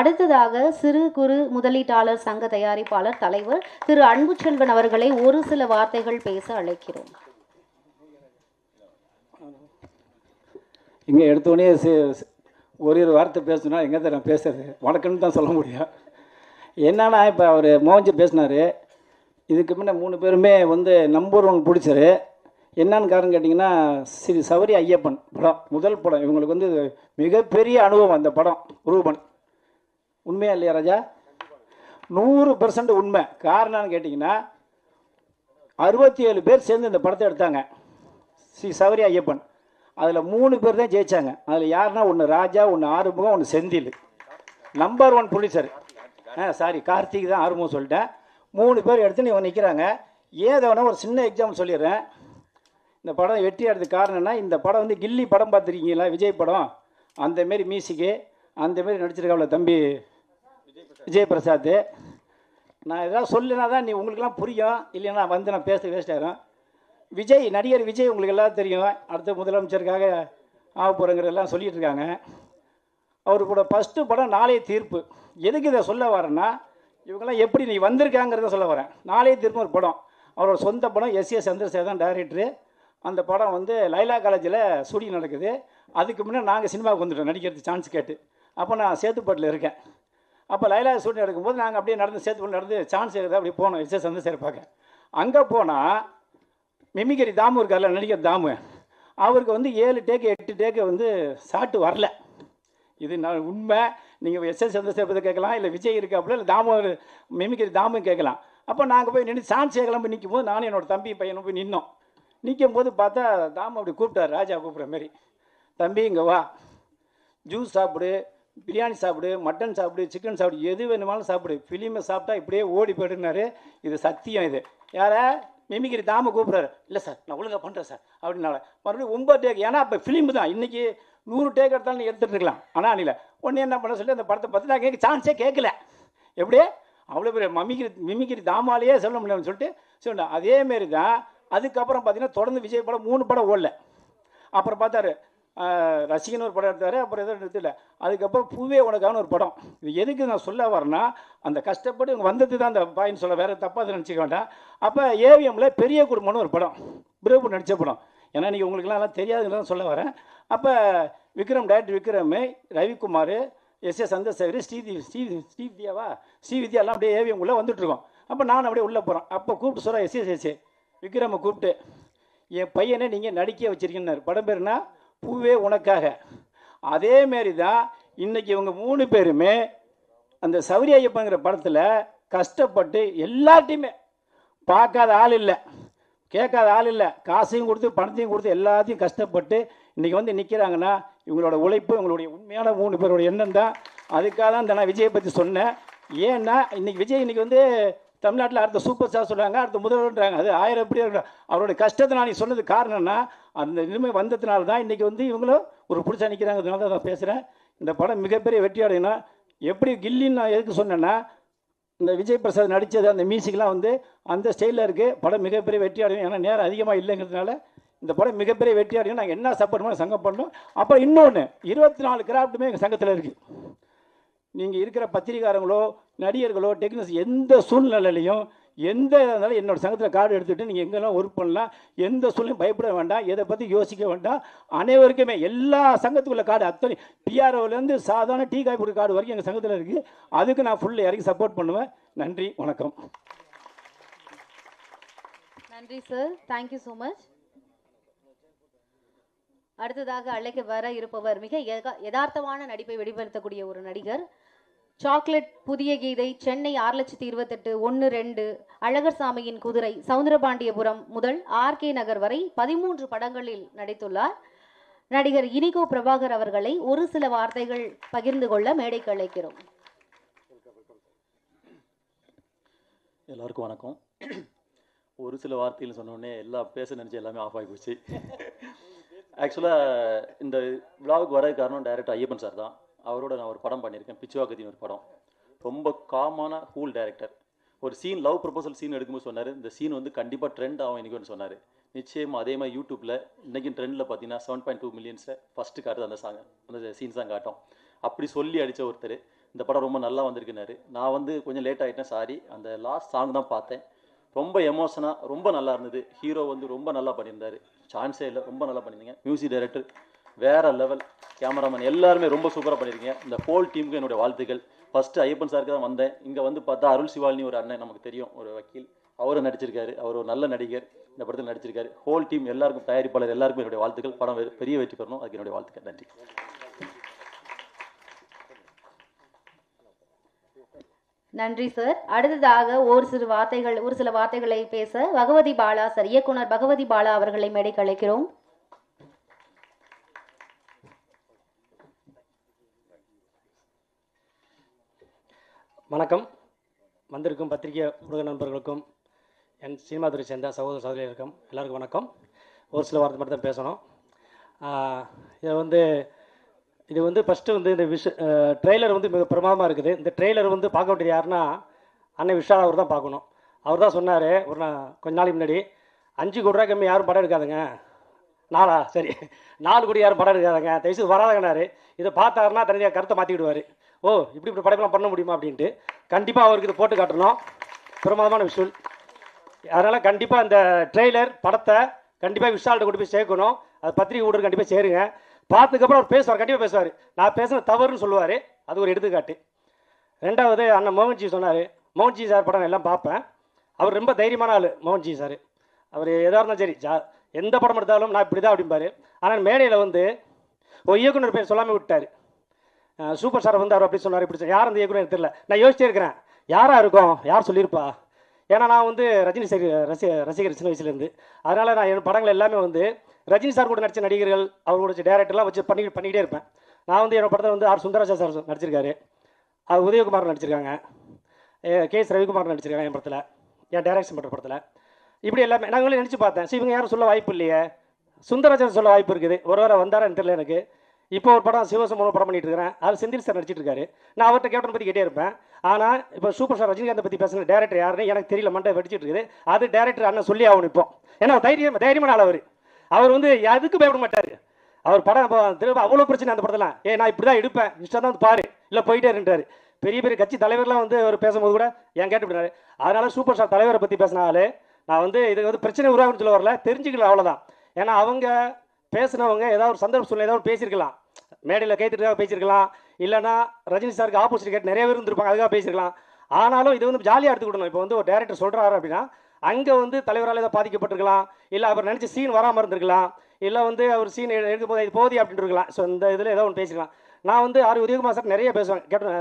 அடுத்ததாக சிறு குறு முதலீட்டாளர் சங்க தயாரிப்பாளர் தலைவர் திரு அன்புச்செல்வன் அவர்களை ஒரு சில வார்த்தைகள் பேச அழைக்கிறோம். இங்கே எடுத்தோடனே ஒரு ஒரு வார்த்தை பேசணும்னா எங்கே தான் நான் பேசுறது? வணக்கம்னு தான் சொல்ல முடியும். என்னன்னா இப்போ அவர் மோகன்ஜி பேசினார். இதுக்கு முன்னே மூணு பேருமே வந்து நம்பர் ஒன் பிடிச்சாரு. என்னன்னு காரணம் கேட்டிங்கன்னா ஸ்ரீ சௌரி ஐயப்பன் படம் முதல் படம். இவங்களுக்கு வந்து மிகப்பெரிய அனுபவம் அந்த படம் ரூபன். உண்மையா இல்லையா ராஜா? நூறு பெர்சன்ட் உண்மை. காரணம்னு கேட்டிங்கன்னா அறுபத்தி ஏழு பேர் சேர்ந்து இந்த படத்தை எடுத்தாங்க. ஸ்ரீ சவரி ஐயப்பன். அதில் மூணு பேர் தான் ஜெயிச்சாங்க. அதில் யாருன்னா ஒன்று ராஜா ஒன்று ஆறுமுகம் ஒன்று Senthil. Number one producer ah sorry Karthik தான் ஆறுமுகம் சொல்லிட்டேன். மூணு பேர் எடுத்துன்னு இவங்க நிற்கிறாங்க ஏதோனா ஒரு சின்ன எக்ஸாம்பிள் சொல்லிடுறேன். இந்த படம் வெற்றி ஆடுறதுக்கு காரணம்னா இந்த படம் வந்து கில்லி படம் பார்த்துருக்கீங்களா விஜய் படம்? அந்த மாரி மியூசிக்கு அந்தமாரி நடிச்சிருக்காப்ல தம்பி. விஜய் பிரசாத் நான் எதாவது சொல்லினா தான் நீ உங்களுக்கெல்லாம் புரியும். இல்லைன்னா வந்து நான் பேச வேஸ்ட் ஆயிரும். விஜய் நடிகர் விஜய் உங்களுக்கு எல்லாம் தெரியும். அடுத்த முதலமைச்சருக்காக ஆக போகிறங்கிறதெல்லாம் சொல்லிட்டு இருக்காங்க அவர் கூட ஃபஸ்ட்டு படம் நாளைய தீர்ப்பு. எதுக்கு இதை சொல்ல வரேன்னா இவங்கெல்லாம் எப்படி நீ வந்திருக்காங்கிறத சொல்ல வரேன். நாளைய தீர்ப்பு ஒரு படம். அவரோட சொந்த படம் எஸ் ஏ சந்திரசேகர் தான் டைரக்டரு அந்த படம் வந்து லைலா காலேஜில் சூடி நடக்குது. அதுக்கு முன்னே நாங்கள் சினிமாவுக்கு வந்துட்டோம். நடிக்கிறது சான்ஸ் கேட்டு. அப்போ நான் சேத்துப்பட்டில் இருக்கேன். அப்போ லைலா ஷூட்டிங் எடுக்கும்போது நாங்கள் அப்படியே நடந்து சேர்த்து நடந்து சான்ஸ் எடுத்து அப்படி போனோம். விசேஷம் வந்து சேர்ப்பாங்க அங்கே போனால் மிமிகரி தாமு இருக்கார்ல நடிகர் தாமு அவருக்கு வந்து ஏழு டேக்கு எட்டு டேக்கு வந்து சாட்டு வரல. இது நான் உண்மை. நீங்கள் எஸ் எஸ் சந்திரசேகர் கேட்கலாம் இல்லை விஜய் இருக்காப்புல இல்லை தாமு மிமிக்கிற தாமும் கேட்கலாம். அப்போ நாங்கள் போய் நின்று சான்ஸ் கேட்கலாம் போய் நிற்கும் போது நானும் என்னோட தம்பி பையனும் போய் நின்னோம். நிற்கும் போது பார்த்தா தாமு அப்படி கூப்பிட்டார் ராஜா கூப்பிட்ற மாதிரி. தம்பி இங்கே வா ஜூஸ் சாப்பிடு பிரியாணி சாப்பிடு மட்டன் சாப்பிடு சிக்கன் சாப்பிடு எது வேணுமாலும் சாப்பிடு. ஃபிலிமை சாப்பிட்டா இப்படியே ஓடி போயிடுனாரு இது சத்தியம் இது. யாரை? மிமிக்கிரி தாம கூப்பிட்றாரு. இல்லை சார் நான் ஒழுங்காக பண்ணுறேன் சார் அப்படின்னால மறுபடியும் ஒன்பது டேக் ஏன்னா இப்போ ஃபிலிம் தான். இன்றைக்கி நூறு டேக் எடுத்தாலும் நீ எடுத்துகிட்டு இருக்கலாம். ஆனால் அணில ஒன்று என்ன பண்ண சொல்லி அந்த படத்தை பற்றி நான் கேட்க சான்ஸே கேட்கல எப்படியே அவ்வளோ பெரிய மமிக்கிரி மிமிக்கிரி தாமாலேயே சொல்ல முடியலன்னு சொல்லிட்டு சொன்னேன் அதேமாரி தான் அதுக்கப்புறம் பார்த்தீங்கன்னா தொடர்ந்து விஜய் படம் மூணு படம் ஓடல. அப்புறம் பார்த்தாரு ரசிகன் ஒரு படம் எடுத்தார் அப்புறம் எதுவும் எடுத்துல அதுக்கப்புறம் பூவே உனக்கான ஒரு படம். இது எதுக்கு நான் சொல்ல வரேன்னா அந்த கஷ்டப்பட்டு இவங்க வந்தது தான் அந்த பாயின்னு சொல்ல வேறு தப்பாக அதை நினச்சிக்க வேண்டாம். அப்போ ஏவிஎம்மில் பெரிய குடும்பம்னு ஒரு படம் பிரபு நடித்த படம். ஏன்னா நீங்கள் உங்களுக்குலாம் எல்லாம் தெரியாதுன்னு சொல்ல வரேன். அப்போ Vikram director Vikram Ravikumar S A Chandrasekhar Sridhi ஸ்ரீ ஸ்ரீவித்யாவா ஸ்ரீவித்யா எல்லாம் அப்படியே ஏவிஎம் உள்ளே வந்துட்டுருக்கோம் அப்போ நான் அப்படியே உள்ளே போகிறேன் அப்போ கூப்பிட்டு சொல்கிறேன் எஸ் எஸ் எஸ் விக்ரமை கூப்பிட்டு என் பையனை நீங்கள் நடிக்க வச்சுருக்கீங்கன்னாரு படம் பேருனா பூவே உனக்காக. அதே மாரி தான் இன்னைக்கு இவங்க மூணு பேருமே அந்த சௌரி ஐயப்பங்கிற படத்தில் கஷ்டப்பட்டு எல்லாத்தையுமே பார்க்காத ஆள் இல்லை. கேட்காத ஆள் இல்லை. காசையும் கொடுத்து பணத்தையும் கொடுத்து எல்லாத்தையும் கஷ்டப்பட்டு இன்றைக்கி வந்து நிற்கிறாங்கன்னா இவங்களோட உழைப்பு இவங்களுடைய உண்மையான மூணு பேரோட எண்ணம் தான் அதுக்காக தான் இந்த நான் விஜயை பற்றி சொன்னேன். ஏன்னா இன்னைக்கு விஜய் இன்றைக்கி வந்து தமிழ்நாட்டில் அடுத்த சூப்பர் ஸ்டார் சொல்கிறாங்க அடுத்த முதல்வர்ன்றாங்க. அது ஆயிரம் எப்படி அவருடைய கஷ்டத்தை நான் நீ சொன்னது காரணம்னா அந்த நிலைமை வந்ததுனால தான் இன்றைக்கி வந்து இவங்களும் ஒரு புடிச்சா நிற்கிறாங்கிறதுனால தான் நான் பேசுகிறேன் இந்த படம் மிகப்பெரிய வெற்றி அடையணும் எப்படி கில்லின்னு நான் எதுக்கு சொன்னேன்னா இந்த விஜய் பிரசாத் நடித்தது அந்த மியூசிக்லாம் வந்து அந்த ஸ்டைலில் இருக்குது படம் மிகப்பெரிய வெற்றி அடையும் ஏன்னா நேரம் அதிகமாக இல்லைங்கிறதுனால இந்த படம் மிகப்பெரிய வெற்றி அடையும் நாங்கள் என்ன சப்போர்ட் பண்ண சங்கம் பண்ணோம் அப்புறம் இன்னொன்று இருபத்தி நாலு கிராஃப்ட்டுமே எங்கள் சங்கத்தில் இருக்குது நீங்கள் இருக்கிற பத்திரிகாரங்களோ நடிகர்களோ டெக்னீஷியன் எந்த சூழ்நிலையிலையும் எந்த இருந்தாலும் என்னோடய சங்கத்தில் கார்டு எடுத்துகிட்டு நீங்கள் எங்கெல்லாம் ஒர்க் பண்ணலாம் எந்த சூழ்நிலையும் பயப்பட வேண்டாம் எதை பற்றி யோசிக்க வேண்டாம். அனைவருக்குமே எல்லா சங்கத்துக்குள்ள கார்டு அத்தனை பிஆர்ஓலேருந்து சாதாரண டீ காய்ப்பு கார்டு வரைக்கும் எங்கள் சங்கத்தில் இருக்குது அதுக்கு நான் ஃபுல் இறங்கி சப்போர்ட் பண்ணுவேன். நன்றி வணக்கம். நன்றி சார் தேங்க்யூ ஸோ மச் அடுத்ததாக அழைக்க வர இருப்பவர் மிக யதார்த்தமான நடிப்பை வெளிப்படுத்தக்கூடிய ஒரு நடிகர். சாக்லேட் புதிய கீதை சென்னை ஆறு லட்சத்தி இருபத்தெட்டு ஒன்று ரெண்டு அழகர் சாமியின் குதிரை சவுந்தரபாண்டியபுரம் முதல் ஆர்கே நகர் வரை பதிமூன்று படங்களில் நடித்துள்ளார். நடிகர் இனிகோ பிரபாகர் அவர்களை ஒரு சில வார்த்தைகள் பகிர்ந்து கொள்ள மேடைக்கு அழைக்கிறோம். எல்லாருக்கும் வணக்கம். ஒரு சில வார்த்தைகள் சொன்னோடனே எல்லாம் எல்லா பேச நினச்சி எல்லாமே ஆஃப் ஆகி போச்சு. ஆக்சுவலாக இந்த விழாவுக்கு வர காரணம் டைரக்டர் ஐயப்பன் சார் தான். அவரோட நான் ஒரு படம் பண்ணியிருக்கேன். பிச்சுவாக்கத்தின் ஒரு படம். ரொம்ப காமான ஹூல் டைரக்டர் ஒரு சீன் லவ் ப்ரொபோசல் சீன் எடுக்கும்போது சொன்னார். இந்த சீன் வந்து கண்டிப்பாக ட்ரெண்ட் ஆகும் இன்னைக்கு சொன்னார். நிச்சயமாக அதே மாதிரி யூடியூப்பில் இன்றைக்கி ட்ரெண்டில் பார்த்தீங்கன்னா செவன் பாயிண்ட் டூ மில்லியன்ஸை ஃபஸ்ட்டு காட்டுது அந்த சாங் அந்த சீன்ஸ் தான் காட்டும். அப்படி சொல்லி அடித்த ஒருத்தர் இந்த படம் ரொம்ப நல்லா வந்திருக்குனாரு நான் வந்து கொஞ்சம் லேட் ஆகிட்டேன் சாரி அந்த லாஸ்ட் சாங் தான் பார்த்தேன். ரொம்ப எமோஷனாக ரொம்ப நல்லா இருந்தது. ஹீரோ வந்து ரொம்ப நல்லா பண்ணியிருந்தாரு. சான்ஸே இல்லை ரொம்ப நல்லா பண்ணியிருந்தீங்க. மியூசிக் டைரக்டர் வேறு லெவல் கேமராமேன் எல்லாருமே ரொம்ப சூப்பராக பண்ணியிருக்கீங்க. இந்த ஹோல் டீமுக்கு என்னுடைய வாழ்த்துக்கள். ஃபஸ்ட்டு ஐயப்பன் சாருக்கு தான் வந்தேன். இங்கே வந்து பார்த்தா அருள் சிவாலினி ஒரு அண்ணன் நமக்கு தெரியும் ஒரு வக்கீல். அவரும் நடிச்சிருக்காரு. அவர் ஒரு நல்ல நடிகர். இந்த படத்தில் நடிச்சிருக்காரு. ஹோல் டீம் எல்லாருக்கும் தயாரிப்பாளர் எல்லாருக்கும் என்னுடைய வாழ்த்துக்கள். படம் பெரிய வெற்றி பெறணும். அதுக்கு என்னுடைய வாழ்த்துக்கள். நன்றி. நன்றி சார் அடுத்ததாக ஒரு சிறு வார்த்தைகள் ஒரு சில வார்த்தைகளை பேச பகவதி பாலா சார் இயக்குனர் பகவதி பாலா அவர்களை மேடைக்கு அழைக்கிறோம். வணக்கம். வந்திருக்கும் பத்திரிகை ஊடக நண்பர்களுக்கும் என் சினிமா துறை சேர்ந்த சகோதர சகோதரிகளுக்கும் எல்லாருக்கும் வணக்கம். ஒரு சில வார்த்தை மட்டும் தான் பேசணும் இதை வந்து இது வந்து ஃபஸ்ட்டு வந்து இந்த விஷ ட்ரெய்லர் வந்து மிக பிரமாதமாக இருக்குது. இந்த ட்ரெய்லர் வந்து பார்க்க வேண்டியது யாருன்னா அண்ணன் விஷால் அவர் தான் பார்க்கணும். அவர் தான் சொன்னார் ஒரு நான் கொஞ்ச நாளைக்கு முன்னாடி அஞ்சு கோடி ரூபா கம்மி யாரும் படம் எடுக்காதுங்க. நாலா சரி. நாலு கோடி யாரும் படம் எடுக்காதுங்க. தயவுசெய்து வராதங்கனாரு இதை பார்த்தாருன்னா தனியாக கருத்தை மாற்றிக்கிடுவார் ஓ இப்படி இப்படி படைப்பெல்லாம் பண்ண முடியுமா? அப்படின்ட்டு. கண்டிப்பாக அவருக்கு இதை போட்டு காட்டணும். பிரமாதமான விஷுவல். அதனால் கண்டிப்பாக இந்த ட்ரெய்லர் படத்தை கண்டிப்பாக விஷால்கிட்ட கொண்டு போய் சேர்க்கணும். அது பத்திரிகை ஊடகம் கண்டிப்பாக சேருங்க. பார்த்ததுக்கப்புறம் அவர் பேசுவார் கண்டிப்பாக பேசுவார். நான் பேசுன தவறுன்னு சொல்லுவார். அது ஒரு எடுத்துக்காட்டு. ரெண்டாவது அண்ணன் மோகன்ஜி சொன்னார். மோகன்ஜி சார் படம் எல்லாம் பார்ப்பேன். அவர் ரொம்ப தைரியமான ஆள் மோகன்ஜி சார். அவர் எதாக இருந்தாலும் சரி ஜா எந்த படம் எடுத்தாலும் நான் இப்படி தான் அப்படிம்பார். ஆனால் மேடையில் வந்து ஒரு இயக்குனர் பேர் சொல்லாமல் விட்டார். சூப்பர் ஸ்டார் வந்து அவர் அப்படி சொன்னார் இப்படி யார் அந்த இயக்குனர் தெரியல. நான் யோசிச்சே இருக்கிறேன். யாராக இருக்கும்? யார் சொல்லியிருப்பா? ஏன்னா நான் வந்து ரஜினி சார் ரசி ரசிகர் சின்ன வயசுலேருந்து. அதனால் நான் என் படங்கள் எல்லாமே வந்து ரஜினி சார் கூட நடித்த நடிகர்கள் அவரோட டேரக்டர்லாம் வச்சு பண்ணி பண்ணிக்கிட்டே இருப்பேன். நான் வந்து என்னோட படத்தை வந்து ஆர் சுந்தரராஜா சார் நடிச்சிருக்காரு. அது உதயகுமார் நடிச்சிருக்காங்க. ஏ, கே எஸ் ரவிக்குமார் நடிச்சிருக்காங்க என் படத்தில். என் டேரக்ஷன் பண்ணுற படத்தில். இப்படி எல்லாமே நாங்களும் நினச்சி பார்த்தேன். சரி இவங்க யாரும் சொல்ல வாய்ப்பு இல்லையே. சுந்தரராஜன் சொல்ல வாய்ப்பு இருக்குது. ஒரு வாரம் வந்தாரன்னு தெரியல எனக்கு. இப்போ ஒரு படம் சிவசமூலம் படம் பண்ணிட்டு இருக்கிறேன் அது செந்தில் சார் நடிச்சிட்டு இருக்காரு. நான் அவர்கிட்ட கேப்டன் பற்றி கேட்டே இருப்பேன். ஆனால் இப்போ சூப்பர் ஸ்டார் ரஜினிகாந்த் பற்றி பேசுகிற டேரக்டர் யாருன்னு எனக்கு தெரியல மண்டை வெடிச்சிட்டு இருக்குது அது டேரக்டர் அண்ணன் சொல்லி ஆகணும் இப்போ. ஏன்னா தைரியம் தைரியமான ஆள் அவர். அவர் வந்து எதுக்கு பயப்பட மாட்டார். அவர் படம் இப்போ திரும்ப அவ்வளோ பிரச்சனை அந்த படத்தில். ஏ நான் இப்படி தான் எடுப்பேன். இஷ்டம் தான் வந்து பாரு. இல்லை போயிட்டே இருன்றாரு. பெரிய பெரிய கட்சி தலைவர்லாம் வந்து அவர் பேசும்போது கூட என் கேட்டு அதனால சூப்பர் ஸ்டார் தலைவரை பற்றி பேசினாலே நான் வந்து இது வந்து பிரச்சனை உருவாகுன்னு சொல்ல வரல. தெரிஞ்சுக்கல அவ்வளோதான் ஏன்னா அவங்க பேசினவங்க ஏதாவது ஒரு சந்தர்ப்ப சூழ்நிலை ஏதாவது பேசியிருக்கலாம். மேடையில் கேட்டுட்டு பேசியிருக்கலாம். இல்லைன்னா ரஜினி சாருக்கு ஆப்போசிட் கேட்டு நிறைய பேர் இருந்திருப்பாங்க அதுக்காக பேசியிருக்கலாம். ஆனாலும் இது வந்து ஜாலியாக எடுத்துக்கிடணும் இப்போ வந்து ஒரு டேரக்டர் சொல்கிறாரு அப்படின்னா அங்கே வந்து தலைவரால் ஏதாவது பாதிக்கப்பட்டிருக்கலாம். இல்லை அவர் நினச்ச சீன் வராமல் இருந்திருக்கலாம். இல்லை வந்து அவர் சீன் எடுக்கும்போது இது போதி அப்படின்ட்டு இருக்கலாம். ஸோ இந்த இதில் ஏதோ ஒன்று பேசிக்கலாம் நான் வந்து ஆர் உதயகுமார் சார் நிறைய பேசுவேன். கேட்டேன்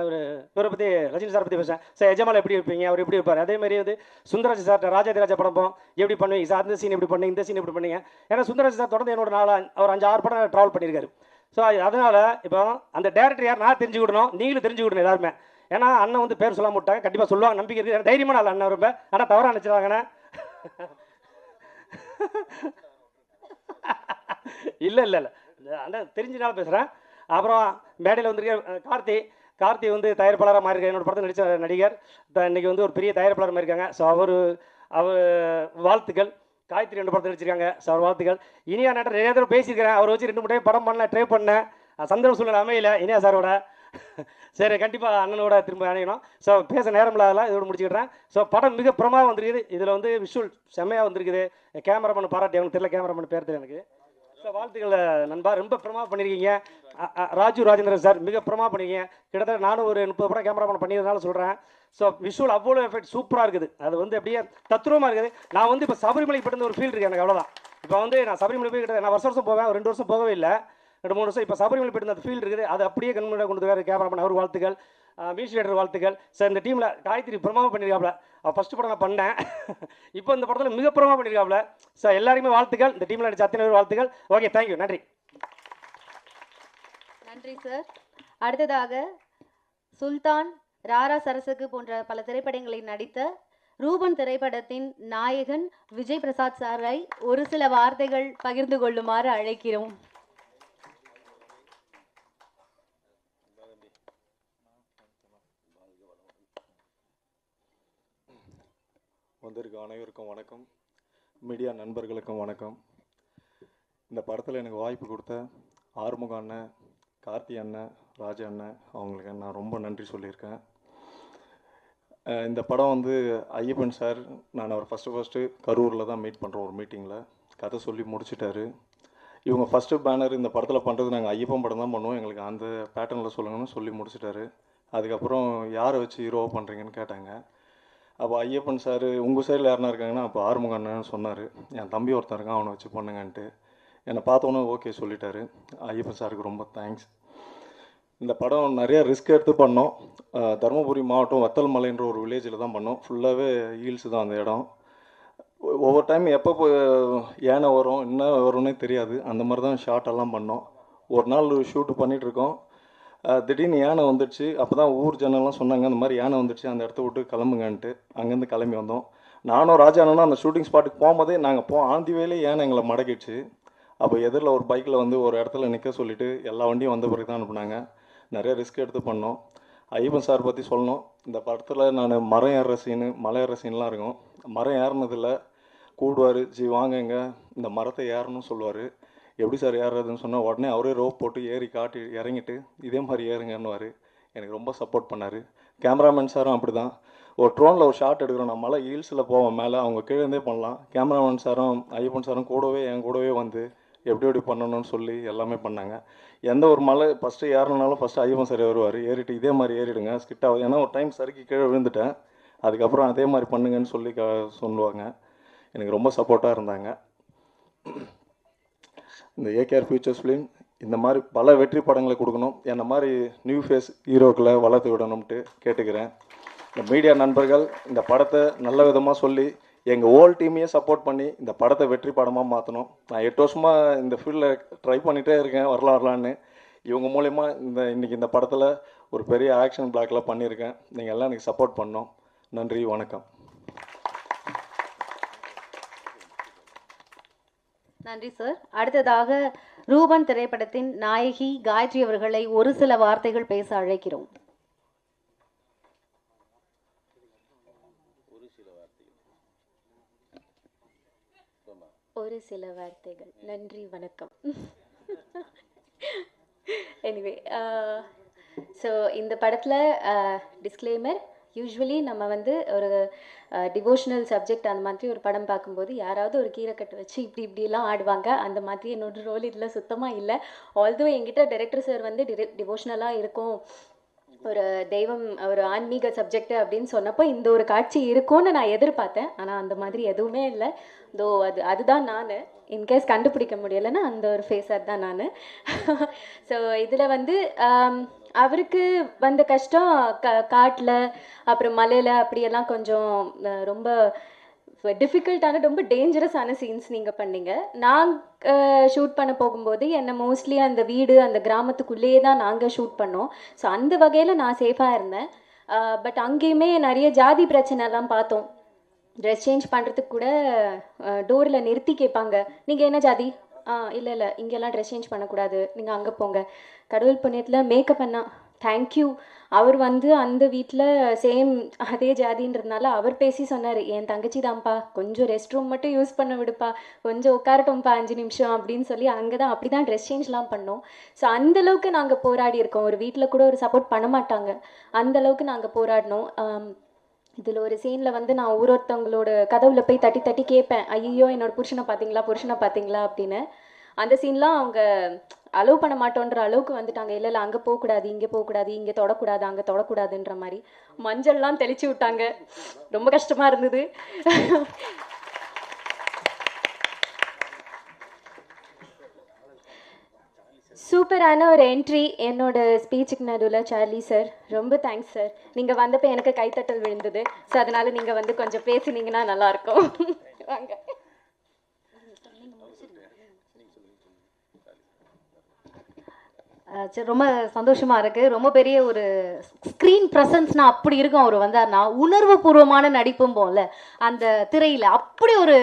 இவரை பற்றி ரஜினி சார் பற்றி பேசுவேன். சார் எஜமால் எப்படி இருப்பீங்க? அவர் எப்படி இருப்பார். அதே மாதிரி வந்து சுந்தரராஜ் சார் ராஜாதிராஜா படம் போம் எப்படி பண்ணுவீங்க? சார் அந்த சீன் எப்படி பண்ணி இந்த சீன் எப்படி பண்ணீங்க ஏன்னா சுந்தரராஜ் சார் தொடர்ந்து என்னோட நாலு அவர் அஞ்சு ஆறு படம் ட்ராவல் பண்ணியிருக்காரு. ஸோ அதனால் இப்போ அந்த டேரக்டர் யார்? நான் தெரிஞ்சுக்கிடணும். நீங்களும் தெரிஞ்சுக்கிடணும் எல்லாருமே. ஏன்னா அண்ணன் வந்து பேர் சொல்ல மாட்டாங்க கண்டிப்பாக சொல்லுவாங்க. நம்பிக்கை இருக்குது தைரியமான ஆள் அண்ணன் ரொம்ப. ஆனால் தவறாக நினச்சிருவாங்கண்ணே இல்லை இல்லை இல்லை. அண்ணன் தெரிஞ்சனால பேசுகிறேன் அப்புறம் மேடையில் வந்திருக்கேன் கார்த்தி கார்த்தி வந்து தயாரிப்பாளராக மாறியிருக்காரு. என்னோட படத்தில் நடித்த நடிகர். த- இன்னைக்கு வந்து ஒரு பெரிய தயாரிப்பாளர் மாறியிருக்காங்க. ஸோ அவர் அவர் வாழ்த்துக்கள். காயத்ரி ரெண்டு படத்தில் நடிச்சிருக்காங்க. ஸோ அவர் வாழ்த்துக்கள். இனியா நான் நிறைய தடவை பேசியிருக்கிறேன். அவரை வச்சு ரெண்டு மூணு டைம் படம் பண்ண ட்ரை பண்ணேன். சந்தர்ப்ப சூழ்நிலை அமையல. இனியா சாரோட. சரி கண்டிப்பாக அண்ணனோட திரும்ப அணையணும் ஸோ பேச நேரம் இல்லாதெல்லாம் இதோட முடிச்சுக்கிறேன். ஸோ படம் மிக பிரமாக வந்திருக்குது. இதில் வந்து விஷுவல் செம்மையாக வந்திருக்குது. கேமராமேன் பாராட்டி அவனுக்கு தெரியல கேமராமேன் பேர் தெரியல எனக்கு. வாழ்த்துக்களை நண்பா ரொம்ப பிரமா பண்ணியிருக்கீங்க ராஜு ராஜேந்திரன் சார் மிக பிரமா பண்ணியிருக்கீங்க கிட்டத்தட்ட நானும் ஒரு முப்பது படம் கேமராமேன் பண்ணியதுனால சொல்கிறேன் ஸோ விஷுவல் அவ்வளோ எஃபெக்ட் சூப்பராக இருக்குது. அது வந்து அப்படியே தத்ரூபமாக இருக்குது. நான் வந்து இப்போ சபரிமலை போட்டு ஒரு ஃபீல் இருக்குது எனக்கு அவ்வளோதான் இப்போ வந்து நான் சபரிமலை போய் கிட்ட நான் வருஷம் வருஷம் போவேன். ரெண்டு வருஷம் போகவே இல்லை. ரெண்டு மூணு வருஷம். இப்போ சபரிமலை போயிட்டு அந்த ஃபீல்டு இருக்குது. அது அப்படியே கண்முறை கொண்டு இருக்காரு கேமராமேன் அவர். வாழ்த்துக்கள். மியூசிக் வாழ்த்துக்கள். சார் இந்த டீமில் காயத்ரி பிரமாவை பண்ணியிருக்காப்ல ஃபஸ்ட்டு படம் நான் பண்ணேன். இப்போ இந்த படத்தில் மிக பிரமா பண்ணியிருக்காப்ல சார் எல்லாருமே வாழ்த்துக்கள். இந்த டீமில் நடிச்ச அத்தனை பேர் வாழ்த்துக்கள். ஓகே தேங்க்யூ நன்றி. நன்றி சார் அடுத்ததாக சுல்தான் ராரா சரசுக்கு போன்ற பல திரைப்படங்களில் நடித்த ரூபன் திரைப்படத்தின் நாயகன் விஜய் பிரசாத் சாரை ஒரு சில வார்த்தைகள் பகிர்ந்து கொள்ளுமாறு அழைக்கிறோம். வந்திருக்க அனைவருக்கும் வணக்கம். மீடியா நண்பர்களுக்கும் வணக்கம். இந்த படத்தில் எனக்கு வாய்ப்பு கொடுத்த ஆறுமுக அண்ணன் கார்த்தி அண்ணன் ராஜா அண்ணன் அவங்களுக்கு நான் ரொம்ப நன்றி சொல்லியிருக்கேன். இந்த படம் வந்து ஐயப்பன் சார் நான் அவர் ஃபஸ்ட்டு ஃபஸ்ட்டு கரூரில் தான் மீட் பண்ணுறோம் ஒரு மீட்டிங்கில் கதை சொல்லி முடிச்சிட்டாரு. இவங்க ஃபஸ்ட்டு பேனர் இந்த படத்தில் பண்ணுறது நாங்கள் ஐயப்பன் படம் தான் பண்ணுவோம். எங்களுக்கு அந்த பேட்டர்னில் சொல்லுங்கன்னு சொல்லி முடிச்சிட்டாரு. அதுக்கப்புறம் யாரை வச்சு ஹீரோவாக பண்ணுறீங்கன்னு கேட்டாங்க. அப்போ ஐயப்பன் சார் உங்கள் சைடில் யாருனா இருக்காங்கன்னா அப்போ ஆறுமுக அண்ணன் சொன்னார். என் தம்பி ஒருத்தன் இருக்கான் அவனை வச்சு பண்ணுங்கன்ட்டு. என்னை பார்த்தோன்னே ஓகே சொல்லிட்டாரு. ஐயப்பன் சாருக்கு ரொம்ப தேங்க்ஸ் இந்த படம் நிறையா ரிஸ்க் எடுத்து பண்ணோம். தருமபுரி மாவட்டம் வத்தல் மலைன்ற ஒரு வில்லேஜில் தான் பண்ணோம். ஃபுல்லாகவே ஹீல்ஸ் தான் அந்த இடம். ஒவ்வொரு டைம் எப்போ யானை வரும் என்ன வரும்னே தெரியாது. அந்த மாதிரி தான் ஷார்ட் எல்லாம் பண்ணோம். ஒரு நாள் ஷூட் பண்ணிகிட்ருக்கோம் திடீர்னு யானை வந்துடுச்சு. அப்போ தான் ஊர் ஜனங்கள்லாம் சொன்னாங்க அந்த மாதிரி யானை வந்துடுச்சு அந்த இடத்த விட்டு கிளம்புங்கன்ட்டு. அங்கேருந்து கிளம்பி வந்தோம். நானும் ராஜா அண்ணனும் அந்த ஷூட்டிங் ஸ்பாட்டுக்கு போகும்போதே நாங்கள் போ ஆந்தி வேலையே யானை எங்களை மடக்கிடுச்சு. அப்போ எதிரில் ஒரு பைக்கில் வந்து ஒரு இடத்துல நிற்க சொல்லிவிட்டு எல்லா வண்டியும் வந்த பிறகு தான் அனுப்புனாங்க. நிறைய ரிஸ்க் எடுத்து பண்ணோம். ஐயப்பன் சார் பற்றி சொல்லணும். இந்த படத்தில் நான் மரம் ஏறுற சீனு மலை ஏறுற சீன்லாம் இருக்கும். மரம் ஏறினதில் கூடுவார் ஜி வாங்கங்க இந்த மரத்தை ஏறணும்னு சொல்லுவார். எப்படி சார் ஏறுறதுன்னு சொன்னால் உடனே அவரே ரோப் போட்டு ஏறி காட்டி இறங்கிட்டு இதே மாதிரி ஏறுங்கன்னுவார். எனக்கு ரொம்ப சப்போர்ட் பண்ணார். கேமராமேன் சாரும் அப்படி தான் ஒரு ட்ரோனில் ஒரு ஷாட் எடுக்கிறோம் நான் மலை ஹீல்ஸில் போவோம் மேலே அவங்க கீழே இருந்தே பண்ணலாம். கேமராமேன் சாரும் ஐயப்பன் சாரும் கூடவே என் கூடவே வந்து எப்படி எப்படி பண்ணணும்னு சொல்லி எல்லாமே பண்ணாங்க. எந்த ஒரு மலை ஃபஸ்ட்டு ஏறணுனாலும் ஃபஸ்ட்டு ஐயப்பன் சார் வருவார். ஏறிட்டு இதே மாதிரி ஏறிடுங்க ஸ்கிட் ஆகுது. ஏன்னா ஒரு டைம் சறுக்கி கீழே விழுந்துட்டேன். அதுக்கப்புறம் அதே மாதிரி பண்ணுங்கன்னு சொல்லி க சொல்லுவாங்க. எனக்கு ரொம்ப சப்போர்ட்டாக இருந்தாங்க. இந்த ஏகேஆர் ஃபியூச்சர்ஸ் ஃபிலிம் இந்த மாதிரி பல வெற்றி படங்களை கொடுக்கணும். என்ன மாதிரி நியூ ஃபேஸ் ஹீரோக்களை வளர்த்து விடணும்ட்டு கேட்டுக்கிறேன். இந்த மீடியா நண்பர்கள் இந்த படத்தை நல்ல விதமாக சொல்லி எங்கள் ஓல் டீமையே சப்போர்ட் பண்ணி இந்த படத்தை வெற்றி படமாக மாற்றணும் நான் எட்டு வருஷமாக இந்த ஃபீல்டில் ட்ரை பண்ணிகிட்டே இருக்கேன் வரலாம் வரலான்னு இவங்க மூலயமா இந்த இன்றைக்கி இந்த படத்தில் ஒரு பெரிய ஆக்ஷன் பிளாக்ல பண்ணியிருக்கேன். நீங்கள் எல்லாம் எனக்கு சப்போர்ட் பண்ணோம் நன்றி வணக்கம். நன்றி சார் அடுத்ததாக ரூபன் திரைப்படத்தின் நாயகி காயத்ரி அவர்களை ஒரு சில வார்த்தைகள் பேச அழைக்கிறோம். ஒரு சில வார்த்தைகள். நன்றி வணக்கம். எனிவே ஸோ இந்த படத்தில் டிஸ்க்ளைமர் யூஸ்வலி நம்ம வந்து ஒரு டிவோஷனல் சப்ஜெக்ட் அந்த மாதிரி ஒரு படம் பார்க்கும்போது யாராவது ஒரு கீரைக்கட்டு வச்சு இப்படி இப்படிலாம் ஆடுவாங்க. அந்த மாதிரி என்னோட ரோல் இதில் சுத்தமாக இல்லை. ஆல்தோ எங்கிட்ட டைரக்டர் சார் வந்து டிவோஷனலாக இருக்கும். ஒரு தெய்வம் ஒரு ஆன்மீக சப்ஜெக்ட் அப்படின்னு சொன்னப்போ இந்த ஒரு காட்சி இருக்கும்னு நான் எதிர்பார்த்தேன். ஆனால் அந்த மாதிரி எதுவுமே இல்லை. தோ அது அதுதான் நான். இன்கேஸ் கண்டுபிடிக்க முடியலைன்னா அந்த ஒரு ஃபேஸர் தான் நான். ஸோ இதில் வந்து um, அவருக்கு வந்த கஷ்டம் க காட்டில் அப்புறம் மலையில் அப்படியெல்லாம் கொஞ்சம் ரொம்ப ஸோ டிஃபிகல்ட்டான ரொம்ப டேஞ்சரஸான சீன்ஸ் நீங்கள் பண்ணீங்க. நான் ஷூட் பண்ண போகும்போது என்னை மோஸ்ட்லி அந்த வீடு அந்த கிராமத்துக்குள்ளேயே தான் நாங்கள் ஷூட் பண்ணோம். ஸோ அந்த வகையில் நான் சேஃபாக இருந்தேன். பட் அங்கேயுமே நிறைய ஜாதி பிரச்சனைலாம் பார்த்தோம். ட்ரெஸ் சேஞ்ச் பண்ணுறதுக்கு கூட டோரில் நிறுத்தி கேட்பாங்க. நீங்கள் என்ன ஜாதி? ஆ இல்லை இல்லை. இங்கெல்லாம் ட்ரெஸ் சேஞ்ச் பண்ணக்கூடாது. நீங்கள் அங்கே போங்க. கடவுள் புண்ணியத்தில் மேக்கப் பண்ணால் தேங்க்யூ அவர் வந்து அந்த வீட்டில் சேம் அதே ஜாதின்றதுனால அவர் பேசி சொன்னார் என் தங்கச்சி தான்ப்பா கொஞ்சம் ரெஸ்ட் ரூம் மட்டும் யூஸ் பண்ண விடுப்பா கொஞ்சம் உட்காரட்டும்ப்பா அஞ்சு நிமிஷம் அப்படின்னு சொல்லி அங்கே தான் அப்படி தான் ட்ரெஸ் சேஞ்ச்லாம் பண்ணோம் ஸோ அந்தளவுக்கு நாங்கள் போராடி இருக்கோம். ஒரு வீட்டில் கூட ஒரு சப்போர்ட் பண்ண மாட்டாங்க. அந்தளவுக்கு நாங்கள் போராடினோம். இதில் ஒரு சீனில் வந்து நான் ஒவ்வொருத்தவங்களோட கதவுல போய் தட்டி தட்டி கேட்பேன். ஐயோ என்னோட புருஷனை பார்த்தீங்களா புருஷனை பார்த்தீங்களா? அப்படின்னு. அந்த சீன்லாம் அவங்க அலோவ் பண்ண மாட்டோன்ற அளவுக்கு வந்துட்டாங்க. இல்லை இல்லை அங்கே போகக்கூடாது இங்கே போகக்கூடாது இங்கே தொடக்கூடாது அங்கே தொடக்கூடாதுன்ற மாதிரி. மஞ்சள்லாம் தெளிச்சு விட்டாங்க. ரொம்ப கஷ்டமாக இருந்தது. சூப்பரான ஒரு என்ட்ரி என்னோட ஸ்பீச்சுக்கு நடுவில் சார்லி சார் ரொம்ப தேங்க்ஸ் சார் நீங்கள் வந்தப்போ எனக்கு கைத்தட்டல் விழுந்தது. ஸோ அதனால் நீங்கள் வந்து கொஞ்சம் பேசுனீங்கன்னா நல்லாயிருக்கும் வாங்க. சரி, ரொம்ப சந்தோஷமா இருக்கு. ரொம்ப பெரிய ஒரு ஸ்க்ரீன் ப்ரெசன்ஸ்னா அப்படி இருக்கும் அவர் வந்தார்னா உணர்வு பூர்வமான நடிப்பும் போல அந்த திரையில. அப்படி ஒரு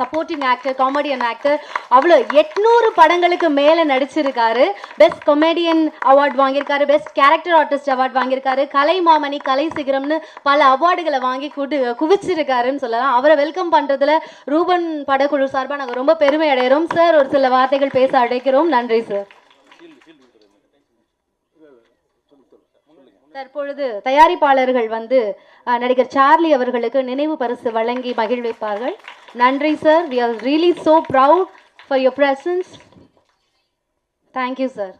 சப்போர்ட்டிங் ஆக்டர் காமெடியன் ஆக்டர் அவ்வளோ எட்நூறு படங்களுக்கு மேலே நடிச்சிருக்காரு. பெஸ்ட் கொமேடியன் அவார்ட் வாங்கியிருக்காரு. பெஸ்ட் கேரக்டர் ஆர்டிஸ்ட் அவார்ட் வாங்கியிருக்காரு. கலை மாமணி கலை சிகரம்னு பல அவார்டுகளை வாங்கி கூட்டு குவிச்சிருக்காருன்னு சொல்லலாம். அவரை வெல்கம் பண்றதுல ரூபன் படக்குழு சார்பாக நாங்கள் ரொம்ப பெருமை அடைகிறோம் சார் ஒரு சில வார்த்தைகள் பேச அழைக்கிறோம். நன்றி சார் தற்பொழுது தயாரிப்பாளர்கள் வந்து நடிகர் சார்லி அவர்களுக்கு நினைவு பரிசு வழங்கி மகிழ்விப்பார்கள். நன்றி sir we are really so proud for your presence thank you sir